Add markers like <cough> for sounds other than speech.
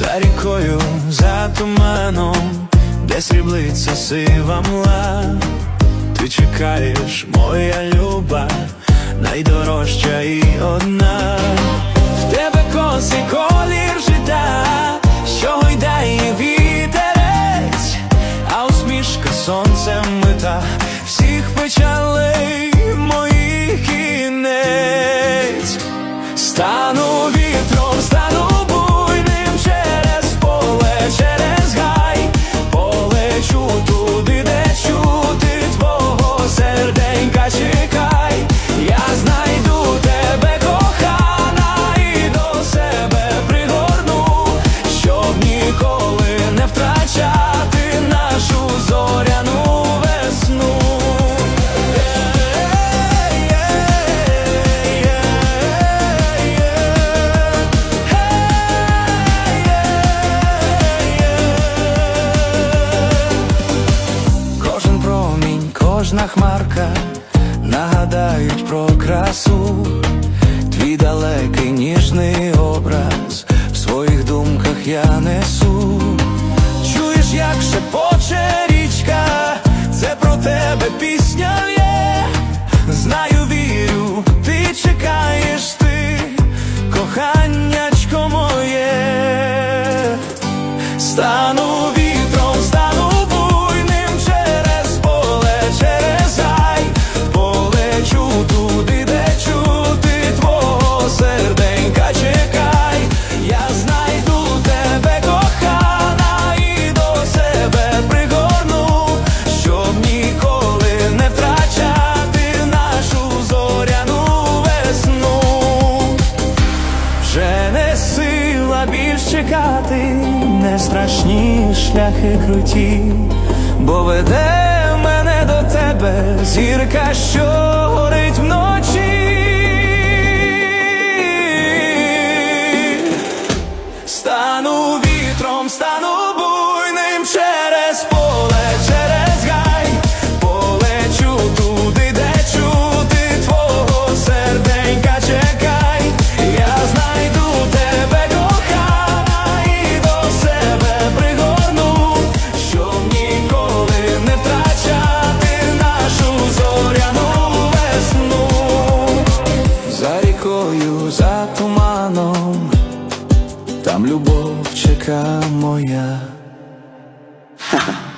за рікою, за туманом, де сріблиться сива мла, ти чекаєш, моя люба, найдорожча і одна. Кожна хмарка нагадають про красу, твій далекий ніжний образ в своїх думках я несу. Чуєш, як шепоче річка, це про тебе пісня є. Знаю, вірю, ти чекаєш ти, коханнячко моє. Стану чекати, не страшні шляхи круті, бо веде мене до тебе зірка, що Коханка моя. Ха-ха. <laughs>